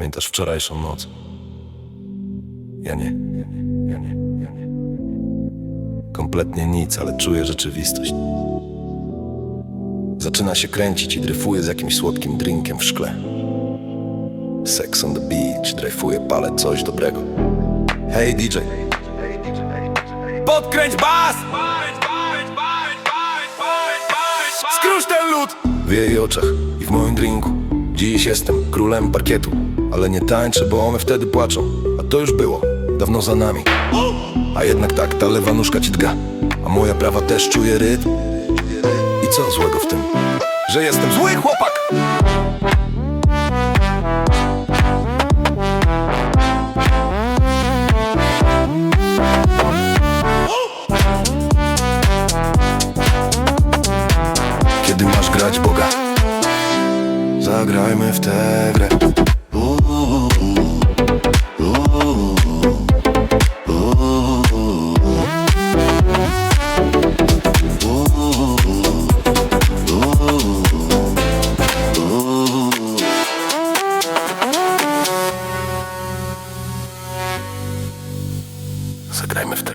Pamiętasz wczorajszą noc? Ja nie. Kompletnie nic, ale czuję rzeczywistość. Zaczyna się kręcić i dryfuje z jakimś słodkim drinkiem w szkle. Sex on the beach, dryfuje, palę coś dobrego. Hej DJ, Podkręć bas! Skróż ten lód! w jej oczach i w moim drinku. Dziś jestem królem parkietu, ale nie tańczę, bo one wtedy płaczą. A to już było, dawno za nami. A jednak tak, ta lewa nóżka ci dga, a moja prawa też czuje rytm. I co złego w tym, że jestem zły chłopak? Kiedy masz grać Boga, zagrajmy w tę grę. Zagrajmy w tę